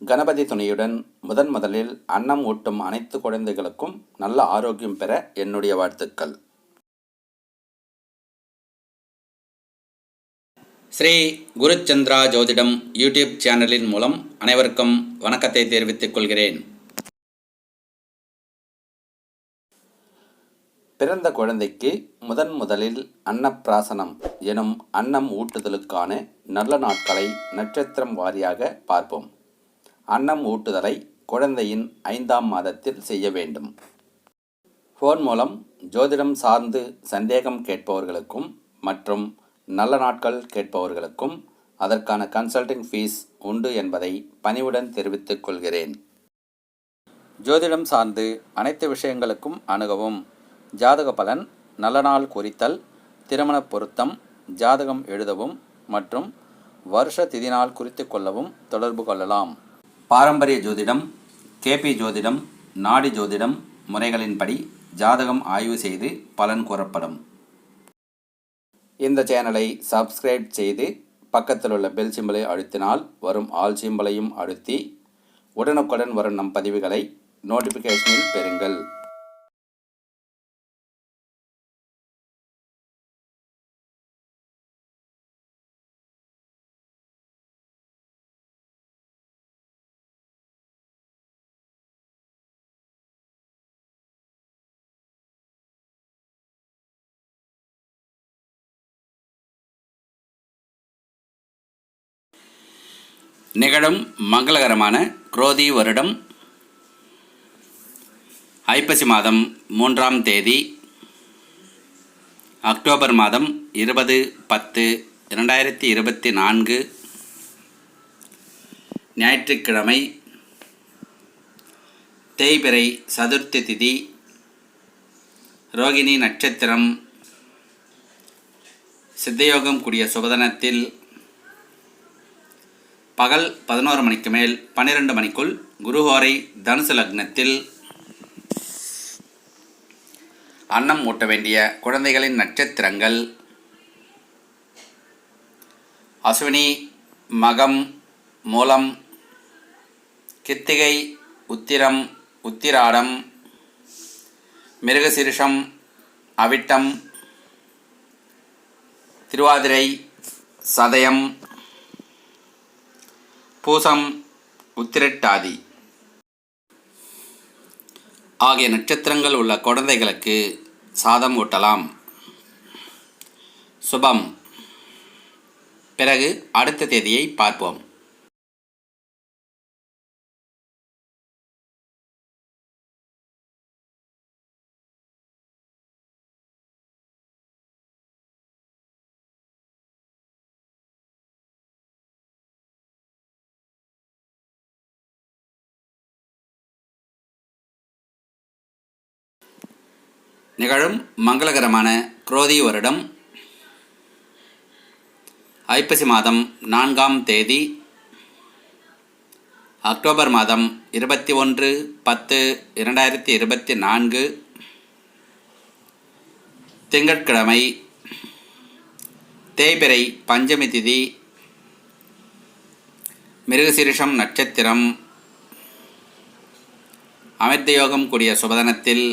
கணபதி துணையுடன் முதன் முதலில் அன்னம் ஊட்டும் அனைத்து குழந்தைகளுக்கும் நல்ல ஆரோக்கியம் பெற என்னுடைய வாழ்த்துக்கள். ஸ்ரீ குருச்சந்திரா ஜோதிடம் யூடியூப் சேனலின் மூலம் அனைவருக்கும் வணக்கத்தை தெரிவித்துக் கொள்கிறேன். பிறந்த குழந்தைக்கு முதன் முதலில் அன்னப்பிராசனம் எனும் அன்னம் ஊட்டுதலுக்கான நல்ல நாட்களை நட்சத்திரம் வாரியாக பார்ப்போம். அன்னம் ஊட்டுதலை குழந்தையின் ஐந்தாம் மாதத்தில் செய்ய வேண்டும். ஃபோன் மூலம் ஜோதிடம் சார்ந்து சந்தேகம் கேட்பவர்களுக்கும் மற்றும் நல்ல நாட்கள் கேட்பவர்களுக்கும் அதற்கான கன்சல்டிங் ஃபீஸ் உண்டு என்பதை பணிவுடன் தெரிவித்துக் கொள்கிறேன். ஜோதிடம் சார்ந்து அனைத்து விஷயங்களுக்கும் அணுகவும். ஜாதக பலன் நல்ல நாள் குறித்தல் திருமண பொருத்தம் ஜாதகம் எழுதவும் மற்றும் வருஷ திதி நாள் குறித்து கொள்ளவும் தொடர்பு கொள்ளலாம். பாரம்பரிய ஜோதிடம் கேபி ஜோதிடம் நாடி ஜோதிடம் முறைகளின்படி ஜாதகம் ஆய்வு செய்து பலன் கூறப்படும். இந்த சேனலை சப்ஸ்கிரைப் செய்து பக்கத்தில் உள்ள பெல் சிம்பலை அழுத்தினால் வரும் ஆல் சிம்பலையும் அழுத்தி உடனுக்குடன் வரும் நம் பதிவுகளை நோட்டிஃபிகேஷனில் பெறுங்கள். நிகழும் மங்களகரமான குரோதி வருடம். ஐப்பசி மாதம் மூன்றாம் தேதி அக்டோபர் மாதம் இருபது பத்து இரண்டாயிரத்தி இருபத்தி நான்கு ஞாயிற்றுக்கிழமை தேய்பிறை சதுர்த்தி திதி ரோகிணி நட்சத்திரம் சித்தயோகம் கூடிய சுபதனத்தில் பகல் பதினோரு மணிக்கு மேல் பன்னிரெண்டு மணிக்குள் குருஹோரை தனுசு லக்னத்தில் அன்னம் ஊட்ட வேண்டிய குழந்தைகளின் நட்சத்திரங்கள். அஸ்வினி மகம் மூலம் கித்திகை உத்திரம் உத்திராடம் மிருகசிருஷம் அவிட்டம் திருவாதிரை சதயம் பூசம் உத்திரட்டாதி. ஆகிய நட்சத்திரங்கள் உள்ள குழந்தைகளுக்கு சாதம் ஊட்டலாம். சுபம். பிறகு அடுத்த தேதியை பார்ப்போம். நிகழும் மங்களகரமான குரோதி வருடம். ஐப்பசி மாதம் நான்காம் தேதி அக்டோபர் மாதம் இருபத்தி ஒன்று பத்து இரண்டாயிரத்தி இருபத்தி நான்கு திங்கட்கிழமை தேய்பிறை பஞ்சமி திதி மிருகசீரிஷம் நட்சத்திரம் அமிர்தயோகம் கூடிய சுபதனத்தில்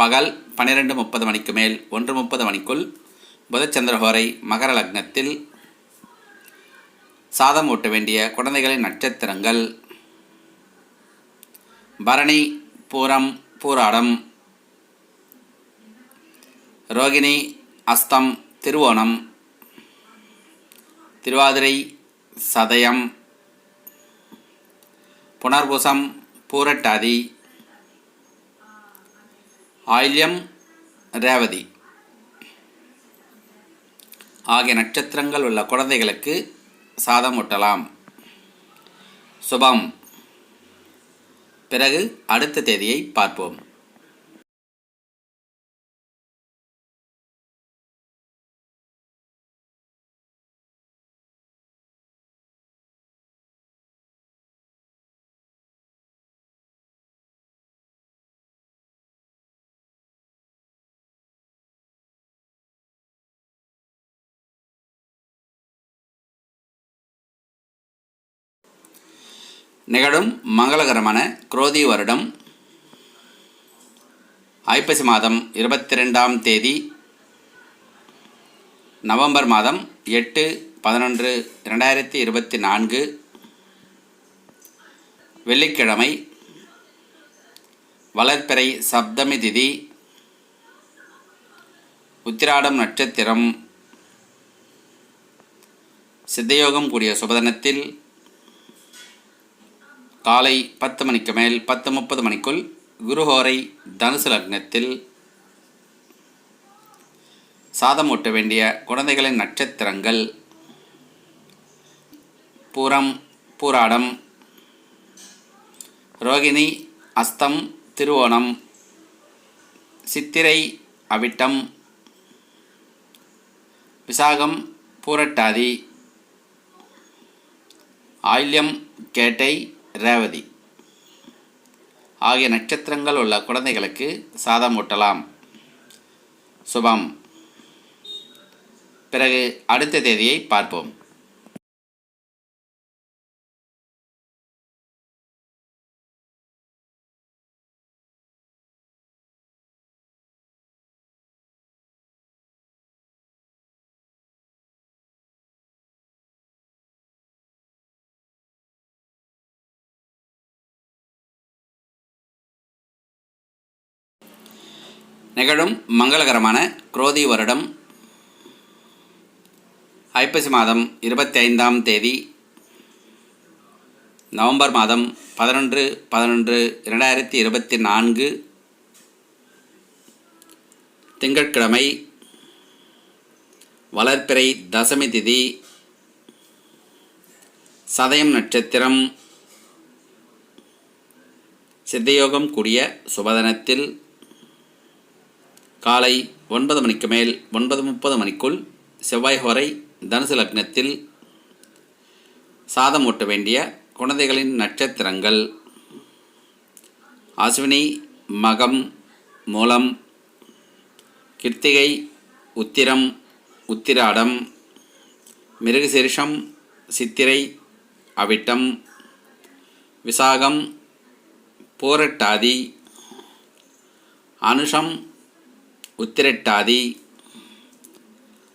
பகல் பன்னிரெண்டு முப்பது மணிக்கு மேல் ஒன்று முப்பது மணிக்குள் புதச்சந்திரஹோரை மகர லக்னத்தில் சாதம் ஊட்ட வேண்டிய குழந்தைகளின் நட்சத்திரங்கள். பரணி பூரம் பூராடம் ரோகிணி அஸ்தம் திருவோணம் திருவாதிரை சதயம் புனர்பூசம் பூரட்டாதி ஆயில்யம் ரேவதி. ஆகிய நட்சத்திரங்கள் உள்ள குழந்தைகளுக்கு சாதம் ஊட்டலாம். சுபம். பிறகு அடுத்த தேதியை பார்ப்போம். நிகழும் மங்களகரமான குரோதி வருடம். ஐப்பசி மாதம் இருபத்தி ரெண்டாம் தேதி நவம்பர் மாதம் எட்டு பதினொன்று இரண்டாயிரத்தி இருபத்தி நான்கு வெள்ளிக்கிழமை வளர்ப்பிறை சப்தமி திதி உத்திராடம் நட்சத்திரம். சித்தயோகம் கூடிய சுபதனத்தில் காலை பத்து மணிக்கு மேல் பத்து முப்பது மணிக்குள் குருஹோரை தனுசு லக்னத்தில் சாதமூட்ட வேண்டிய குழந்தைகளின் நட்சத்திரங்கள். பூரம் பூராடம் ரோகிணி அஸ்தம் திருவோணம் சித்திரை அவிட்டம் விசாகம் பூரட்டாதி ஆயில்யம் கேட்டை ரேவதி. ஆகிய நட்சத்திரங்கள் உள்ள குழந்தைகளுக்கு சாதம் ஊட்டலாம். சுபம். பிறகு அடுத்த தேதியை பார்ப்போம். நிகழும் மங்களகரமான குரோதி வருடம். ஐப்பசி மாதம் இருபத்தி ஐந்தாம் தேதி நவம்பர் மாதம் பதினொன்று பதினொன்று இரண்டாயிரத்தி இருபத்தி நான்கு திங்கட்கிழமை வளர்ப்பிறை தசமி திதி சதயம் நட்சத்திரம். சித்தயோகம் கூடிய சுபதனத்தில் காலை ஒன்பது மணிக்கு மேல் ஒன்பது முப்பது மணிக்குள் செவ்வாய் ஹோரை தனுசு லக்னத்தில் சாதம் ஊட்ட வேண்டிய குழந்தைகளின் நட்சத்திரங்கள். அஸ்வினி மகம் மூலம் கிருத்திகை உத்திரம் உத்திராடம் மிருகசீரிஷம் சித்திரை அவிட்டம் விசாகம் போரட்டாதி அனுஷம் உத்திரட்டாதி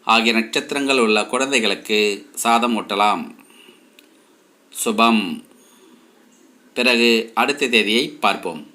ஆகிய நட்சத்திரங்கள் உள்ள குழந்தைகளுக்கு சாதம் ஊட்டலாம். சுபம். பிறகு அடுத்த தேதியை பார்ப்போம்.